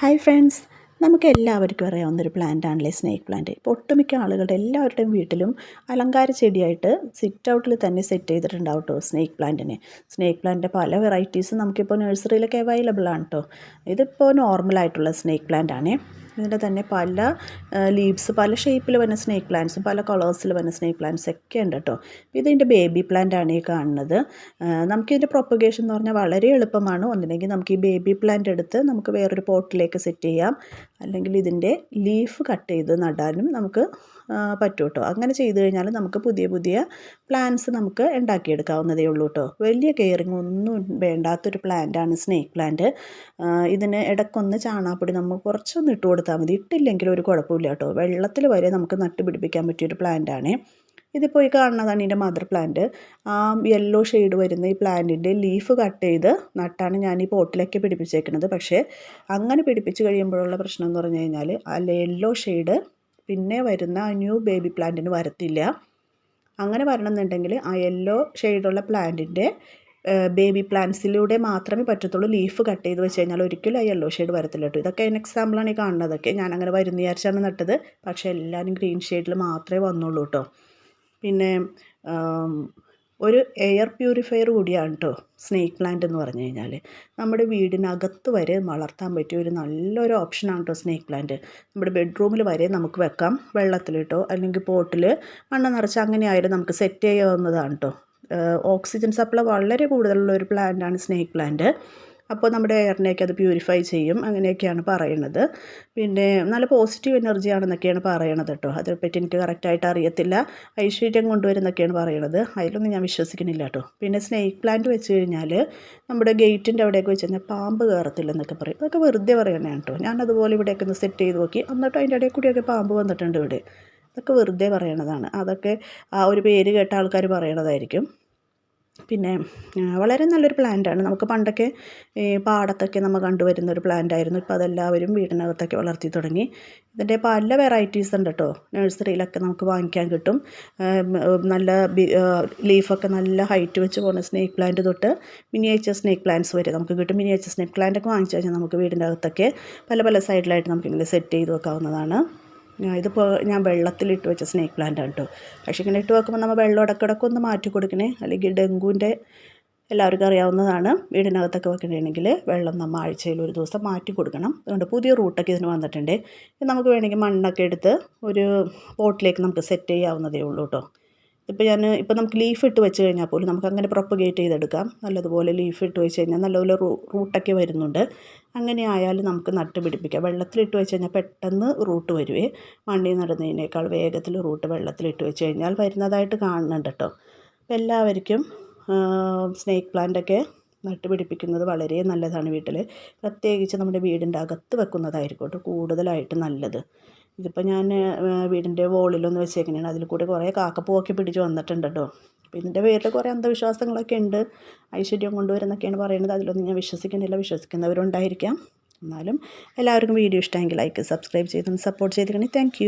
Hi friends നമുക്ക് എല്ലാവർക്കും അറിയാവുന്നൊരു പ്ലാന്റ് ആണല്ലേ സ്നേക്ക് പ്ലാന്റ്. ഇപ്പോൾ ഒട്ടുമിക്ക ആളുകളുടെ എല്ലാവരുടെയും വീട്ടിലും അലങ്കാര ചെടിയായിട്ട് സിറ്റ് ഔട്ടിൽ തന്നെ സെറ്റ് ചെയ്തിട്ടുണ്ടാവും കേട്ടോ സ്നേക്ക് പ്ലാന്റിനെ. സ്നേക്ക് പ്ലാന്റിന്റെ പല വെറൈറ്റീസും നമുക്കിപ്പോൾ നഴ്സറിയിലൊക്കെ അവൈലബിൾ ആണ് കേട്ടോ ഇതിപ്പോൾ നോർമലായിട്ടുള്ള സ്നേക്ക് പ്ലാന്റ് ആണേ ഇതിന്റെ തന്നെ പല ലീവ്സ് പല ഷേപ്പിൽ വരുന്ന സ്നേക്ക് പ്ലാന്റ്സും പല കളേഴ്സിൽ വരുന്ന സ്നേക്ക് പ്ലാന്റ്സ് ഒക്കെ ഉണ്ട് കേട്ടോ ഇതിന്റെ ബേബി പ്ലാന്റ് ആണ് ഈ കാണുന്നത്. നമുക്കിതിന്റെ പ്രൊപ്പഗേഷൻ എന്ന് പറഞ്ഞാൽ വളരെ എളുപ്പമാണ്. ഒന്നില്ലെങ്കിൽ നമുക്ക് ഈ ബേബി പ്ലാന്റ് എടുത്ത് നമുക്ക് വേറൊരു പോട്ടിലേക്ക് സെറ്റ് ചെയ്യാം. അല്ലെങ്കിൽ ഇതിന്റെ ലീഫ് കട്ട് ചെയ്ത് നടാനും നമുക്ക് പറ്റും കേട്ടോ അങ്ങനെ ചെയ്ത് കഴിഞ്ഞാൽ നമുക്ക് പുതിയ പുതിയ പ്ലാന്റ്സ് നമുക്ക് ഉണ്ടാക്കിയെടുക്കാവുന്നതേ ഉള്ളൂ കേട്ടോ വലിയ കെയറിങ് ഒന്നും വേണ്ടാത്തൊരു ആണ് സ്നേക്ക് പ്ലാന്റ് ഇതിന് ഇടയ്ക്കൊന്ന് ചാണാപ്പൊടി നമുക്ക് കുറച്ചൊന്ന് ഇട്ട് മതി. ഇട്ടില്ലെങ്കിൽ ഒരു കുഴപ്പമില്ല കേട്ടോ. വെള്ളത്തിൽ വരെ നമുക്ക് നട്ടുപിടിപ്പിക്കാൻ പറ്റിയൊരു പ്ലാന്റാണ് ഇതിപ്പോൾ ഈ കാണുന്നതാണ് ഇതിന്റെ മദർ പ്ലാന്റ് ആ യെല്ലോ ഷെയ്ഡ് വരുന്ന ഈ പ്ലാന്റിന്റെ ലീഫ് കട്ട് ചെയ്ത് നട്ടാണ് ഞാൻ ഈ പോട്ടിലൊക്കെ പിടിപ്പിച്ചേക്കുന്നത് പക്ഷേ അങ്ങനെ പിടിപ്പിച്ച് കഴിയുമ്പോഴുള്ള പ്രശ്നം എന്ന് പറഞ്ഞു കഴിഞ്ഞാൽ ആ യെല്ലോ ഷെയ്ഡ് പിന്നെ വരുന്ന ആ ന്യൂ ബേബി പ്ലാന്റിന് വരത്തില്ല. അങ്ങനെ വരണമെന്നുണ്ടെങ്കിൽ ആ യെല്ലോ ഷെയ്ഡുള്ള പ്ലാന്റിന്റെ ബേബി പ്ലാന്റ്സിലൂടെ മാത്രമേ പറ്റത്തുള്ളൂ. ലീഫ് കട്ട് ചെയ്ത് വെച്ച് കഴിഞ്ഞാൽ ഒരിക്കലും ആ യെല്ലോ ഷെയ്ഡ് വരത്തില്ല കേട്ടോ ഇതൊക്കെ അതിന് എക്സാമ്പിളാണ് ഈ കാണുന്നതൊക്കെ ഞാൻ അങ്ങനെ വരുന്ന വിചാരിച്ചാണ് നട്ടത്. പക്ഷേ എല്ലാവരും ഗ്രീൻ ഷെയ്ഡിൽ മാത്രമേ വന്നുള്ളൂ കേട്ടോ പിന്നെ ഒരു എയർ പ്യൂരിഫയർ കൂടിയാണ് കേട്ടോ സ്നേക്ക് പ്ലാന്റ് എന്ന് പറഞ്ഞു കഴിഞ്ഞാൽ. നമ്മുടെ വീടിനകത്ത് വരെ വളർത്താൻ പറ്റിയ ഒരു നല്ലൊരു ഓപ്ഷനാണ് കേട്ടോ സ്നേക്ക് പ്ലാന്റ് നമ്മുടെ ബെഡ്റൂമിൽ വരെ നമുക്ക് വെക്കാം. വെള്ളത്തിൽ വെള്ളത്തിലിട്ടോ അല്ലെങ്കിൽ പോട്ടിൽ മണ്ണ് നിറച്ച് അങ്ങനെയായാലും നമുക്ക് സെറ്റ് ചെയ്യാവുന്നതാണ് കേട്ടോ ഓക്സിജൻ സപ്ലൈ വളരെ കൂടുതലുള്ള ഒരു പ്ലാന്റാണ് സ്നേക്ക് പ്ലാന്റ് അപ്പോൾ നമ്മുടെ എയറിനെയൊക്കെ അത് പ്യൂരിഫൈ ചെയ്യും. അങ്ങനെയൊക്കെയാണ് പറയുന്നത്. പിന്നെ നല്ല പോസിറ്റീവ് എനർജി ആണെന്നൊക്കെയാണ് പറയണത് കേട്ടോ. അതിനെപ്പറ്റി എനിക്ക് കറക്റ്റായിട്ട് അറിയത്തില്ല. ഐശ്വര്യം കൊണ്ടുവരുന്നൊക്കെയാണ് പറയണത്. അതിലൊന്നും ഞാൻ വിശ്വസിക്കുന്നില്ല കേട്ടോ. പിന്നെ സ്നേക്ക് പ്ലാന്റ് വെച്ച് കഴിഞ്ഞാൽ നമ്മുടെ ഗേറ്റിന്റെ അവിടെയൊക്കെ വെച്ച് കഴിഞ്ഞാൽ പാമ്പ് കയറത്തില്ലെന്നൊക്കെ പറയും. അതൊക്കെ വെറുതെ പറയണേ കേട്ടോ. ഞാനതുപോലെ ഇവിടെയൊക്കെ ഒന്ന് സെറ്റ് ചെയ്ത് നോക്കി. എന്നിട്ട് അതിന്റെ ഇടയിൽ കൂടിയൊക്കെ പാമ്പ് വന്നിട്ടുണ്ട് ഇവിടെ. അതൊക്കെ വെറുതെ പറയണതാണ്. അതൊക്കെ ആ ഒരു പേര് കേട്ട ആൾക്കാർ പറയണതായിരിക്കും. പിന്നെ വളരെ നല്ലൊരു പ്ലാന്റാണ് നമുക്ക് പണ്ടൊക്കെ ഈ പാടത്തൊക്കെ നമ്മൾ കണ്ടുവരുന്ന ഒരു പ്ലാന്റായിരുന്നു ഇപ്പോൾ അതെല്ലാവരും വീടിനകത്തൊക്കെ വളർത്തി തുടങ്ങി. ഇതിന്റെ പല വെറൈറ്റീസ് ഉണ്ട് കേട്ടോ നഴ്സറിയിലൊക്കെ നമുക്ക് വാങ്ങിക്കാൻ കിട്ടും. നല്ല ലീഫൊക്കെ നല്ല ഹൈറ്റ് വെച്ച് പോകുന്ന സ്നേക്ക് പ്ലാന്റ് തൊട്ട് മിനിയേച്ചർ സ്നേക്ക് പ്ലാന്റ്സ് വരെ നമുക്ക് കിട്ടും. മിനിയേച്ചർ സ്നേക്ക് പ്ലാന്റ് ഒക്കെ വാങ്ങിച്ചു കഴിഞ്ഞാൽ നമുക്ക് വീടിന്റെ അകത്തൊക്കെ പല പല സൈഡിലായിട്ട് നമുക്കിങ്ങനെ സെറ്റ് ചെയ്ത് വെക്കാവുന്നതാണ്. ഇതിപ്പോൾ ഞാൻ വെള്ളത്തിലിട്ട് വെച്ച സ്നേക്ക് പ്ലാന്റ് ആണ് കേട്ടോ പക്ഷേ ഇങ്ങനെ ഇട്ട് വെക്കുമ്പോൾ നമ്മൾ വെള്ളം ഇടയ്ക്കിടയ്ക്ക് ഒന്ന് മാറ്റി കൊടുക്കണേ. അല്ലെങ്കിൽ ഡെങ്കുവിന്റെ എല്ലാവർക്കും അറിയാവുന്നതാണ്. വീടിനകത്തൊക്കെ വെക്കണമെങ്കിൽ വെള്ളം നമ്മൾ ആഴ്ചയിൽ ഒരു ദിവസം മാറ്റി കൊടുക്കണം. അതുകൊണ്ട് പുതിയ റൂട്ടൊക്കെ ഇതിന് വന്നിട്ടുണ്ട്. നമുക്ക് വേണമെങ്കിൽ മണ്ണൊക്കെ എടുത്ത് ഒരു പോട്ടിലേക്ക് നമുക്ക് സെറ്റ് ചെയ്യാവുന്നതേ ഉള്ളൂ കേട്ടോ ഇപ്പോൾ ഞാൻ ഇപ്പോൾ നമുക്ക് ലീഫ് ഇട്ട് വെച്ച് കഴിഞ്ഞാൽ പോലും നമുക്ക് അങ്ങനെ പ്രൊപ്പഗേറ്റ് ചെയ്തെടുക്കാം. നല്ലതുപോലെ ലീഫ് ഇട്ട് വെച്ച് കഴിഞ്ഞാൽ നല്ലപോലെ റൂട്ടൊക്കെ വരുന്നുണ്ട്. അങ്ങനെ ആയാലും നമുക്ക് നട്ട് പിടിപ്പിക്കാം. വെള്ളത്തിലിട്ട് വെച്ച് കഴിഞ്ഞാൽ പെട്ടെന്ന് റൂട്ട് വരുവേ. മണ്ണിൽ നടുന്നതിനേക്കാൾ വേഗത്തിൽ റൂട്ട് വെള്ളത്തിലിട്ട് വെച്ച് കഴിഞ്ഞാൽ വരുന്നതായിട്ട് കാണുന്നുണ്ട് കേട്ടോ. അപ്പോൾ എല്ലാവർക്കും സ്നേക്ക് പ്ലാന്റൊക്കെ നട്ടുപിടിപ്പിക്കുന്നത് വളരെ നല്ലതാണ് വീട്ടിൽ. പ്രത്യേകിച്ച് നമ്മുടെ വീടിന്റെ അകത്ത് വെക്കുന്നതായിരിക്കും കേട്ടോ കൂടുതലായിട്ട് നല്ലത്. ഇതിപ്പോൾ ഞാൻ വീടിന്റെ വോളിലൊന്ന് വെച്ചേക്കുന്നതാണ് അതിൽ കൂടെ കുറേ കാക്കപ്പൂവൊക്കെ പിടിച്ച് വന്നിട്ടുണ്ട് കേട്ടോ അപ്പോൾ ഇതിന്റെ പേരിൽ കുറേ അന്ധവിശ്വാസങ്ങളൊക്കെ ഉണ്ട് ഐശ്വര്യം കൊണ്ടുവരുന്നൊക്കെയാണ് പറയുന്നത് അതിലൊന്നും ഞാൻ വിശ്വസിക്കുന്നില്ല. വിശ്വസിക്കുന്നവരുണ്ടായിരിക്കാം. എന്നാലും എല്ലാവർക്കും വീഡിയോ ഇഷ്ടമെങ്കിൽ ലൈക്ക് സബ്സ്ക്രൈബ് ചെയ്തും സപ്പോർട്ട് ചെയ്തിരിക്കണേ. താങ്ക്